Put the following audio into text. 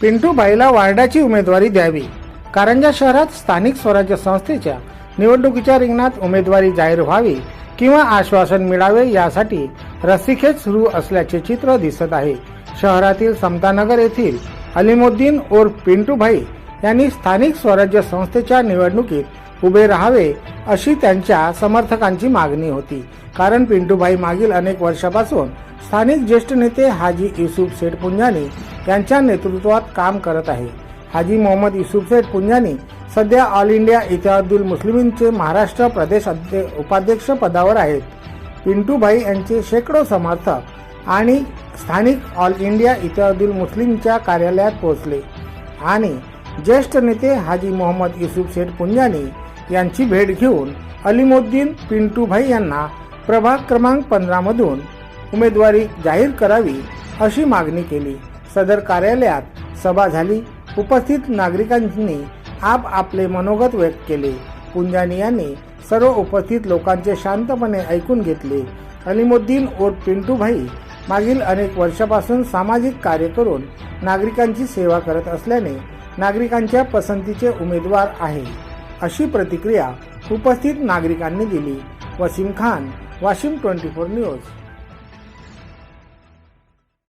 पिंटूबाईला वार्डाची उमेदवारी द्यावी. कारंजा शहरात स्थानिक स्वराज्य संस्थेच्या निवडणुकीच्या रिंगणात उमेदवारी जाहीर व्हावी किंवा आश्वासन मिळावे यासाठी रस्सीखेच सुरू असल्याचे चित्र दिसत आहे. शहरातील समतानगर येथील अलिमुद्दीन ओर पिंटूभाई यांनी स्थानिक स्वराज्य संस्थेच्या निवडणुकीत उभे राहावे अशी त्यांच्या समर्थकांची मागणी होती. कारण पिंटूभाई मागील अनेक वर्षापासून स्थानिक ज्येष्ठ नेते हाजी युसुफ शेठ पुंजानी यांच्या नेतृत्वात काम करत आहे. हाजी मोहम्मद युसुफ शेठ पुंजानी सध्या ऑल इंडिया इतिहादुल मुस्लिमींचे महाराष्ट्र प्रदेश अध्य- उपाध्यक्ष पदावर आहेत. पिंटूभाई यांचे शेकडो समर्थक आणि स्थानिक ऑल इंडिया इतिहादुल मुस्लिमच्या कार्यालयात पोहोचले. आणि ज्येष्ठ नेते हाजी मोहम्मद युसुफ शेठ पुंजानी यांची भेट घेऊन अलिमुद्दीन पिंटूभाई यांना प्रभाग क्रमांक पंधरा मधून उमेदवारी जाहीर करावी अशी मागणी केली. सदर कार्यालयात सभा झाली. उपस्थित नागरिकांनी आप आपले मनोगत व्यक्त केले. पुंजानी यांनी सर्व उपस्थित लोकांचे शांतपणे ऐकून घेतले. अलिमुद्दीन ओट पिंटूभाई मागील अनेक वर्षापासून सामाजिक कार्य करून नागरिकांची सेवा करत असल्याने नागरिकांच्या पसंतीचे उमेदवार आहे. अशी प्रतिक्रिया उपस्थित नागरिकांनी दिली. Wasim Khan Washim twenty four news.